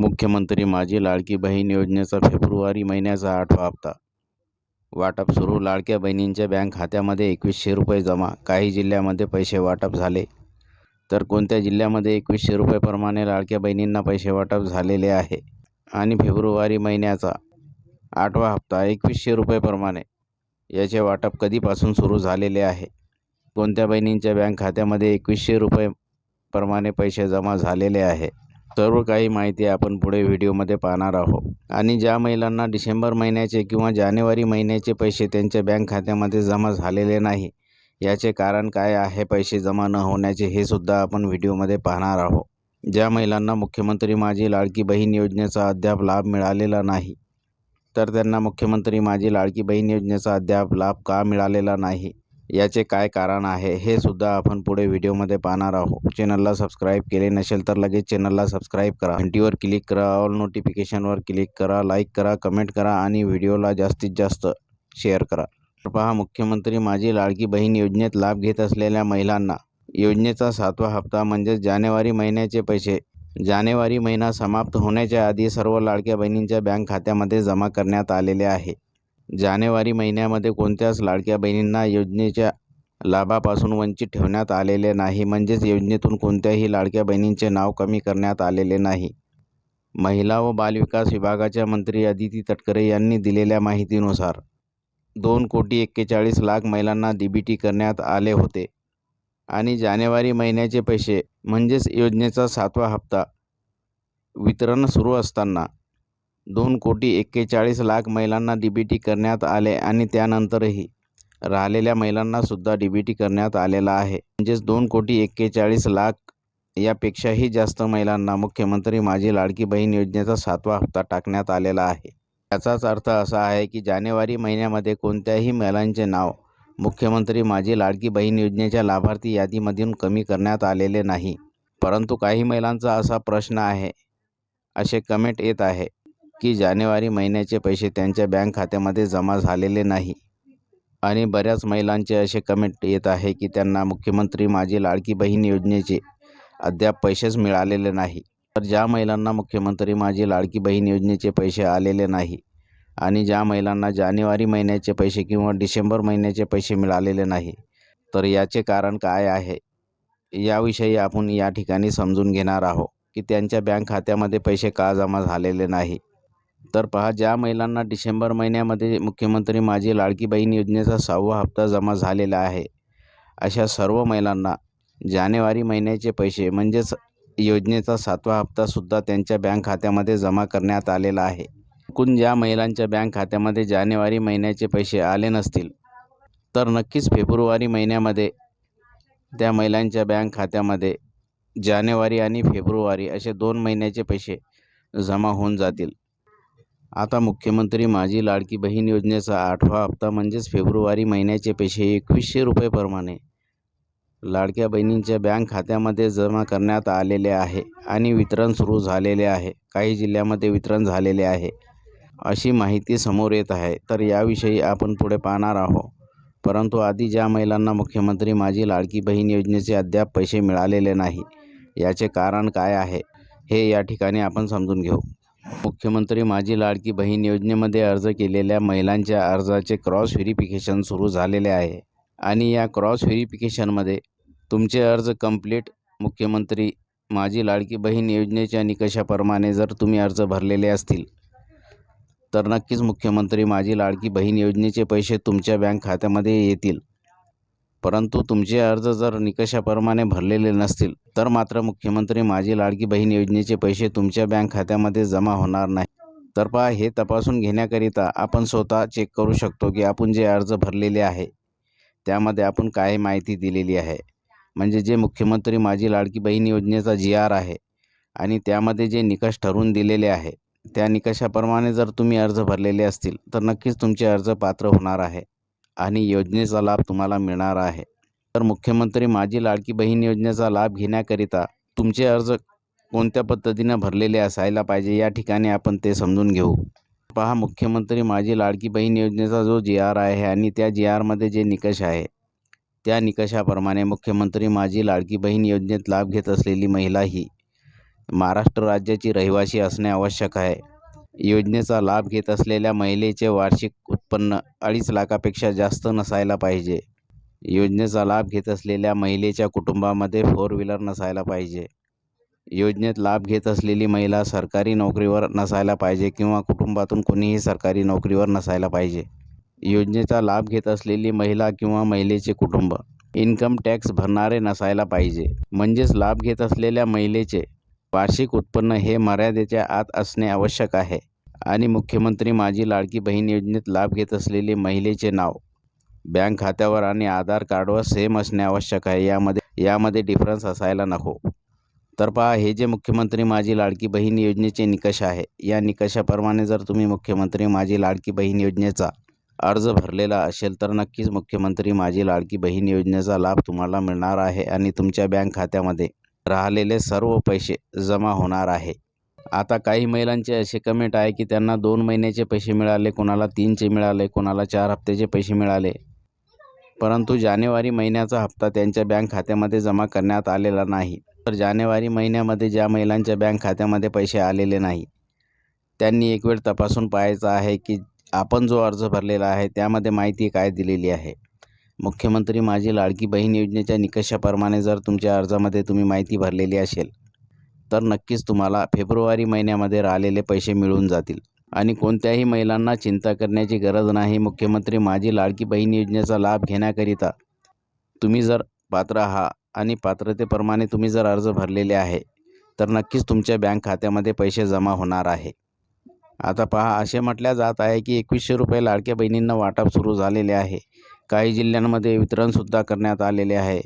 मुख्यमंत्री माझी लाडकी बहीण योजनेचा फेब्रुवारी महिन्याचा आठवा हप्ता. वाटप सुरू लाडक्या बहिणींच्या बँक खात्यामध्ये एकवीसशे रुपये जमा काही जिल्ह्यामध्ये पैसे वाटप झाले. तर कोणत्या जिल्ह्यामध्ये एकवीसशे रुपयेप्रमाणे लाडक्या बहिणींना पैसे वाटप झालेले आहे? आणि फेब्रुवारी महिन्याचा आठवा हप्ता एकवीसशे रुपयेप्रमाणे याचे वाटप कधीपासून सुरू झालेले आहे? कोणत्या बहिणींच्या बँक खात्यामध्ये एकवीसशे रुपये प्रमाणे पैसे जमा झालेले आहे? सर्व काही माहिती आपण पुढे व्हिडिओमध्ये पाहणार आहोत. आणि ज्या महिलांना डिसेंबर महिन्याचे किंवा जानेवारी महिन्याचे पैसे त्यांच्या बँक खात्यामध्ये जमा झालेले नाही याचे कारण काय आहे पैसे जमा न होण्याचे हे सुद्धा आपण व्हिडिओमध्ये पाहणार आहोत. ज्या महिलांना मुख्यमंत्री माझी लाडकी बहीण योजनेचा अद्याप लाभ मिळालेला नाही तर त्यांना मुख्यमंत्री माझी लाडकी बहीण योजनेचा अद्याप लाभ का मिळालेला नाही याचे काय कारण आहे हे सुद्धा आपण पुढे व्हिडिओमध्ये पाहणार आहोत. चॅनलला सबस्क्राईब केले नसेल तर लगेच चॅनलला सबस्क्राईब करा. घंटीवर क्लिक करा ऑल नोटिफिकेशनवर क्लिक करा लाईक करा कमेंट करा आणि व्हिडिओला जास्तीत जास्त शेअर करा. तर पहा मुख्यमंत्री माझी लाडकी बहीण योजनेत लाभ घेत असलेल्या महिलांना योजनेचा सातवा हप्ता म्हणजेच जानेवारी महिन्याचे पैसे. जानेवारी महिना समाप्त होण्याच्या आधी सर्व लाडक्या बहिणींच्या बँक खात्यामध्ये जमा करण्यात आलेले आहे. जानेवारी महिन्यामध्ये कोणत्याच लाडक्या बहिणींना योजनेच्या लाभापासून वंचित ठेवण्यात आलेले नाही. म्हणजेच योजनेतून कोणत्याही लाडक्या बहिणींचे नाव कमी करण्यात आलेले नाही. महिला व बालविकास विभागाच्या मंत्री अदिती तटकरे यांनी दिलेल्या माहितीनुसार दोन कोटी एक्केचाळीस लाख महिलांना डी बी टी करण्यात आले होते. आणि जानेवारी महिन्याचे पैसे म्हणजेच योजनेचा सातवा हप्ता वितरण सुरू असताना दोन कोटी एक्केचाळीस लाख महिलांना डी बी टी करण्यात आले आणि त्यानंतरही राहिलेल्या महिलांनासुद्धा डी बी टी करण्यात आलेला आहे. म्हणजेच दोन कोटी एक्केचाळीस लाख यापेक्षाही जास्त महिलांना मुख्यमंत्री माझी लाडकी बहीण योजनेचा सातवा हप्ता टाकण्यात आलेला आहे. याचाच अर्थ असा आहे की जानेवारी महिन्यामध्ये कोणत्याही महिलांचे नाव मुख्यमंत्री माझी लाडकी बहीण योजनेच्या लाभार्थी यादीमधून कमी करण्यात आलेले नाही. परंतु काही महिलांचा असा प्रश्न आहे असे कमेंट येत आहे. की जानेवारी महिन्याचे पैसे त्यांच्या बँक खात्यामध्ये जमा झालेले नाही. आणि बऱ्याच महिलांचे असे कमेंट येत आहे की त्यांना मुख्यमंत्री माझी लाडकी बहीण योजनेचे अद्याप पैसेच मिळालेले नाही. तर ज्या महिलांना मुख्यमंत्री माझी लाडकी बहीण योजनेचे पैसे आलेले नाही आणि ज्या महिलांना जानेवारी महिन्याचे पैसे किंवा डिसेंबर महिन्याचे पैसे मिळालेले नाही तर याचे कारण काय आहे? याविषयी आपण या ठिकाणी समजून घेणार आहोत की त्यांच्या बँक खात्यामध्ये पैसे का जमा झालेले नाही. तर पहा ज्या महिलांना डिसेंबर महिन्यामध्ये मुख्यमंत्री माझी लाडकी बहीण योजनेचा सहावा हप्ता जमा झालेला आहे अशा सर्व महिलांना जानेवारी महिन्याचे पैसे म्हणजेच योजनेचा सातवा हप्तासुद्धा त्यांच्या बँक खात्यामध्ये जमा करण्यात आलेला आहे. एकूण ज्या महिलांच्या बँक खात्यामध्ये जानेवारी महिन्याचे पैसे आले नसतील तर नक्कीच फेब्रुवारी महिन्यामध्ये त्या महिलांच्या बँक खात्यामध्ये जानेवारी आणि फेब्रुवारी असे दोन महिन्याचे पैसे जमा होऊन जातील. आता मुख्यमंत्री माझी लाडकी बहीण योजनेचा आठवा हप्ता म्हणजेच फेब्रुवारी महिन्याचे पैसे एकवीसशे रुपयेप्रमाणे लाडक्या बहिणींच्या बँक खात्यामध्ये जमा करण्यात आलेले आहे आणि वितरण सुरू झालेले आहे. काही जिल्ह्यामध्ये वितरण झालेले आहे अशी माहिती समोर येत आहे. तर याविषयी आपण पुढे पाहणार आहोत. परंतु आधी ज्या महिलांना मुख्यमंत्री माझी लाडकी बहीण योजनेचे अद्याप पैसे मिळालेले नाही याचे कारण काय आहे हे या ठिकाणी आपण समजून घेऊ. मुख्यमंत्री माझी लाडकी बहीण योजनेमध्ये अर्ज केलेल्या महिलांच्या अर्जाचे क्रॉस व्हेरिफिकेशन सुरू झालेले आहे. आणि या क्रॉस व्हेरिफिकेशनमध्ये तुमचे अर्ज कंप्लीट मुख्यमंत्री माझी लाडकी बहीण योजनेच्या निकषाप्रमाणे जर तुम्ही अर्ज भरलेले असतील तर नक्कीच मुख्यमंत्री माझी लाडकी बहीण योजनेचे पैसे तुमच्या बँक खात्यामध्ये येतील. परंतु तुमचे अर्ज जर निकषाप्रमाणे भरलेले नसतील तर मात्र मुख्यमंत्री माझी लाडकी बहीण योजनेचे पैसे तुमच्या बँक खात्यामध्ये जमा होणार नाही. तर पहा हे तपासून घेण्याकरिता आपण स्वतः चेक करू शकतो की आपण जे अर्ज भरलेले आहे त्यामध्ये आपण काय माहिती दिलेली आहे. म्हणजे जे मुख्यमंत्री माझी लाडकी बहीण योजनेचा जी आर आहे आणि त्यामध्ये जे निकष ठरवून दिलेले आहे त्या निकषाप्रमाणे जर तुम्ही अर्ज भरलेले असतील तर नक्कीच तुमचे अर्ज पात्र होणार आहे. आणि योजनेचा लाभ तुम्हाला मिळणार आहे. तर मुख्यमंत्री माझी लाडकी बहीण योजनेचा लाभ घेण्याकरिता तुमचे अर्ज कोणत्या पद्धतीनं भरलेले असायला पाहिजे या ठिकाणी आपण ते समजून घेऊ. पहा मुख्यमंत्री माझी लाडकी बहीण योजनेचा जो जी आर आहे आणि त्या जी आरमध्ये जे निकष आहे त्या निकषाप्रमाणे मुख्यमंत्री माझी लाडकी बहीण योजनेत लाभ घेत असलेली महिला ही महाराष्ट्र राज्याची रहिवासी असणे आवश्यक आहे. योजनेचा लाभ घेत असलेल्या महिलेचे वार्षिक उत्पन्न अडीच लाखापेक्षा जास्त नसायला पाहिजे. योजनेचा लाभ घेत असलेल्या महिलेच्या कुटुंबामध्ये फोर व्हीलर नसायला पाहिजे. योजनेत लाभ घेत असलेली महिला सरकारी नोकरीवर नसायला पाहिजे किंवा कुटुंबातून कोणीही सरकारी नोकरीवर नसायला पाहिजे. योजनेचा लाभ घेत असलेली महिला किंवा महिलेचे कुटुंब. इन्कम टॅक्स भरणारे नसायला पाहिजे. म्हणजेच लाभ घेत असलेल्या महिलेचे वार्षिक उत्पन्न हे मर्यादेच्या आत असणे आवश्यक आहे. आणि मुख्यमंत्री माझी लाडकी बहीण योजनेत लाभ घेत असलेली महिलेचे नाव बँक खात्यावर आणि आधार कार्डवर सेम असणे आवश्यक आहे. यामध्ये यामध्ये डिफरन्स असायला नको. तर पहा हे जे मुख्यमंत्री माझी लाडकी बहीण योजनेचे निकष आहे या निकषाप्रमाणे जर तुम्ही मुख्यमंत्री माझी लाडकी बहीण योजनेचा अर्ज भरलेला असेल तर नक्कीच मुख्यमंत्री माझी लाडकी बहीण योजनेचा लाभ तुम्हाला मिळणार आहे आणि तुमच्या बँक खात्यामध्ये राहिलेले सर्व पैसे जमा होणार आहे. आता काही महिलांचे असे कमेंट आहे की त्यांना दोन महिन्याचे पैसे मिळाले कोणाला तीनचे मिळाले कोणाला चार हप्त्याचे पैसे मिळाले. परंतु जानेवारी महिन्याचा हप्ता त्यांच्या बँक खात्यामध्ये जमा करण्यात आलेला नाही. तर जानेवारी महिन्यामध्ये ज्या महिलांच्या बँक खात्यामध्ये पैसे आलेले नाही त्यांनी एक वेळ तपासून पाहायचं आहे की आपण जो अर्ज भरलेला आहे त्यामध्ये माहिती काय दिलेली आहे. मुख्यमंत्री माझी लाडकी बहीण योजनेच्या निकषाप्रमाणे जर तुमच्या अर्जामध्ये तुम्ही माहिती भरलेली असेल तर नक्कीच तुम्हाला फेब्रुवारी महिन्यामध्ये राहिलेले पैसे मिळून जातील. आणि कोणत्याही महिलांना चिंता करण्याची गरज नाही. मुख्यमंत्री माझी लाडकी बहीण योजनेचा लाभ घेण्याकरिता तुम्ही जर पात्र आहात आणि पात्रतेप्रमाणे तुम्ही जर अर्ज भरलेले आहे तर नक्कीच तुमच्या बँक खात्यामध्ये पैसे जमा होणार आहे. आता पहा असे म्हटल्या जात आहे की एकवीसशे रुपये लाडक्या बहिणींना वाटप सुरू झालेले आहे. काही जिल्ह्यांमध्ये वितरणसुद्धा करण्यात आलेले आहे.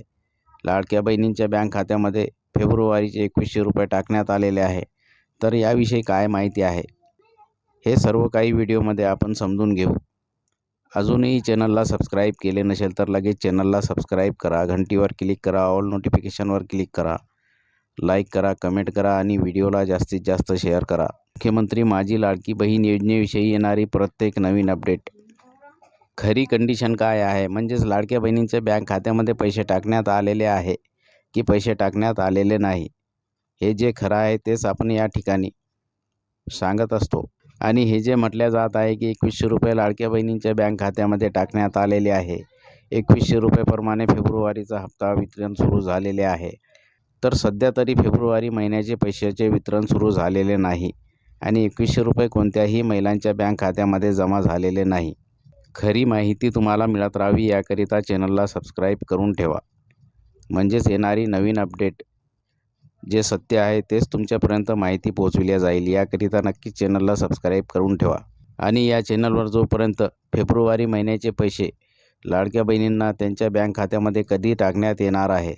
लाडक्या बहिणींच्या बँक खात्यामध्ये फेब्रुवारीचे एकवीसशे रुपये टाकण्यात आलेले आहे. तर याविषयी काय माहिती आहे? हे सर्व काही व्हिडिओमध्ये आपण समजून घेऊ. अजूनही चॅनलला सबस्क्राईब केले नसेल तर लगेच चॅनलला सबस्क्राईब करा घंटीवर क्लिक करा ऑल नोटिफिकेशनवर क्लिक करा लाईक करा कमेंट करा आणि व्हिडिओला जास्तीत जास्त शेअर करा. मुख्यमंत्री माझी लाडकी बहीण योजनेविषयी येणारी प्रत्येक नवीन अपडेट. खरी कंडिशन काय आहे? म्हणजेच लाडक्या बहिणींच्या बँक खात्यामध्ये पैसे टाकण्यात आलेले आहे. की पैसे टाकण्यात आलेले नाही. हे जे खरं आहे तेच आपण या ठिकाणी सांगत असतो. आणि हे जे म्हटले जात आहे की एकवीसशे रुपये लाडक्या बहिणींच्या बँक खात्यामध्ये टाकण्यात आलेले आहे. एकवीसशे रुपयेप्रमाणे फेब्रुवारीचा हप्ता वितरण सुरू झालेले आहे. तर सध्या तरी फेब्रुवारी महिन्याचे पैशाचे वितरण सुरू झालेले नाही. आणि एकवीसशे रुपये कोणत्याही महिलांच्या बँक खात्यामध्ये जमा झालेले नाही. खरी माहिती तुम्हाला मिळत राहावी याकरिता चॅनलला सबस्क्राईब करून ठेवा. म्हणजेच येणारी नवीन अपडेट जे सत्य आहे तेच तुमच्यापर्यंत माहिती पोहोचविल्या जाईल. याकरिता नक्कीच चॅनलला सबस्क्राईब करून ठेवा. आणि या चॅनलवर जोपर्यंत फेब्रुवारी महिन्याचे पैसे लाडक्या बहिणींना त्यांच्या बँक खात्यामध्ये कधी टाकण्यात येणार आहे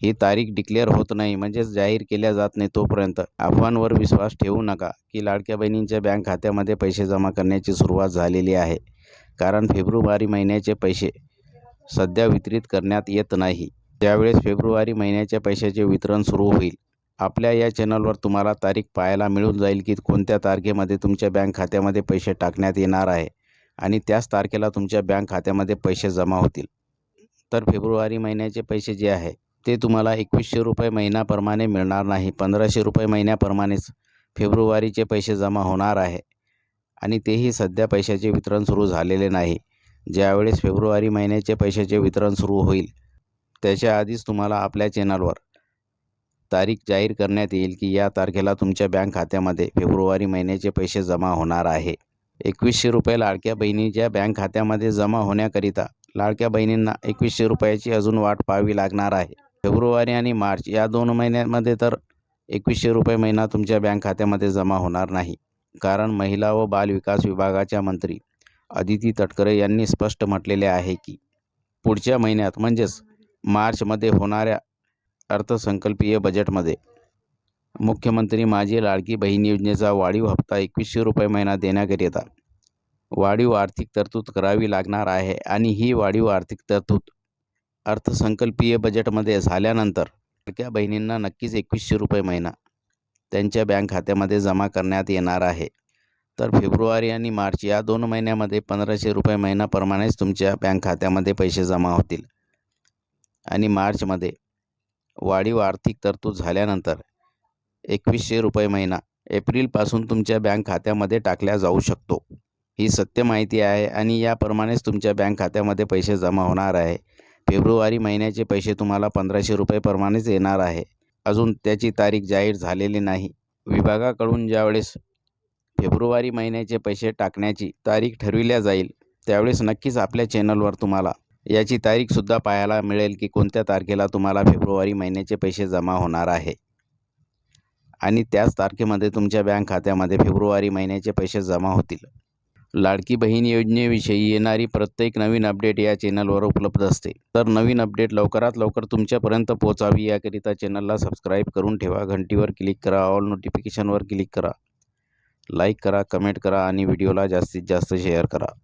ही तारीख डिक्लेअर होत नाही म्हणजेच जाहीर केल्या जात नाही तोपर्यंत अफवांवर विश्वास ठेवू नका की लाडक्या बहिणींच्या बँक खात्यामध्ये पैसे जमा करण्याची सुरुवात झालेली आहे. कारण फेब्रुवारी महिन्याचे पैसे सध्या वितरित करण्यात येत नाही. ज्यावेळेस फेब्रुवारी महिन्याच्या पैशाचे वितरण सुरू होईल आपल्या या चॅनलवर तुम्हाला तारीख पाहायला मिळून जाईल की कोणत्या तारखेमध्ये तुमच्या बँक खात्यामध्ये पैसे टाकण्यात येणार आहे आणि त्याच तारखेला तुमच्या बँक खात्यामध्ये पैसे जमा होतील. तर फेब्रुवारी महिन्याचे पैसे जे आहे ते तुम्हाला एकवीसशे रुपये महिन्याप्रमाणे मिळणार नाही पंधराशे रुपये महिन्याप्रमाणेच फेब्रुवारीचे पैसे जमा होणार आहे आणि तेही सध्या पैशाचे वितरण सुरू झालेले नाही. ज्यावेळेस फेब्रुवारी महिन्याचे पैशाचे वितरण सुरू होईल त्याच्या आधीच तुम्हाला आपल्या चॅनलवर तारीख जाहीर करण्यात येईल की या तारखेला तुमच्या बँक खात्यामध्ये फेब्रुवारी महिन्याचे पैसे जमा होणार आहे. एकवीसशे रुपये लाडक्या बहिणीच्या बँक खात्यामध्ये जमा होण्याकरिता लाडक्या बहिणींना एकवीसशे रुपयाची अजून वाट पाहावी लागणार आहे. फेब्रुवारी आणि मार्च या दोन महिन्यांमध्ये तर एकवीसशे रुपये महिना तुमच्या बँक खात्यामध्ये जमा होणार नाही. कारण महिला व बाल विकास विभागाच्या मंत्री अदिती तटकरे यांनी स्पष्ट म्हटलेले आहे की पुढच्या महिन्यात म्हणजेच मार्चमध्ये होणाऱ्या अर्थसंकल्पीय बजेटमध्ये. मुख्यमंत्री माझी लाडकी बहीण योजनेचा वाढीव हप्ता एकवीसशे रुपये महिना देण्याकरिता वाढीव आर्थिक तरतूद करावी लागणार आहे आणि ही वाढीव आर्थिक तरतूद अर्थसंकल्पीय बजेटमध्ये झाल्यानंतर लाडक्या बहिणींना नक्कीच एकवीसशे रुपये महिना त्यांच्या बँक खात्यामध्ये जमा करण्यात येणार आहे. तर फेब्रुवारी आणि मार्च या दोन महिन्यामध्ये पंधराशे रुपये महिन्याप्रमाणेच तुमच्या बँक खात्यामध्ये पैसे जमा होतील. आणि मार्चमध्ये वाढीव आर्थिक तरतूद झाल्यानंतर एकवीसशे रुपये महिना एप्रिलपासून तुमच्या बँक खात्यामध्ये टाकल्या जाऊ शकतो. ही सत्य माहिती आहे आणि याप्रमाणेच तुमच्या बँक खात्यामध्ये पैसे जमा होणार आहे. फेब्रुवारी महिन्याचे पैसे तुम्हाला पंधराशे रुपयेप्रमाणेच येणार आहे. अजून त्याची तारीख जाहीर झालेली नाही. विभागाकडून ज्यावेळेस फेब्रुवारी महिन्याचे पैसे टाकण्याची तारीख ठरविल्या जाईल त्यावेळेस नक्कीच आपल्या चॅनलवर तुम्हाला याची तारीखसुद्धा पाहायला मिळेल की कोणत्या तारखेला तुम्हाला फेब्रुवारी महिन्याचे पैसे जमा होणार आहे. आणि त्याच तारखेमध्ये तुमच्या बँक खात्यामध्ये फेब्रुवारी महिन्याचे पैसे जमा होतील. लाडकी बहीण योजनेविषयी येणारी प्रत्येक नवीन अपडेट या चॅनलवर उपलब्ध असते. तर नवीन अपडेट लवकरात लवकर तुमच्यापर्यंत पोहोचावी याकरिता चॅनलला सबस्क्राईब करून ठेवा. घंटीवर क्लिक करा. ऑल नोटिफिकेशनवर क्लिक करा. लाईक करा कमेंट करा आणि व्हिडिओला जास्तीत जास्त शेअर करा.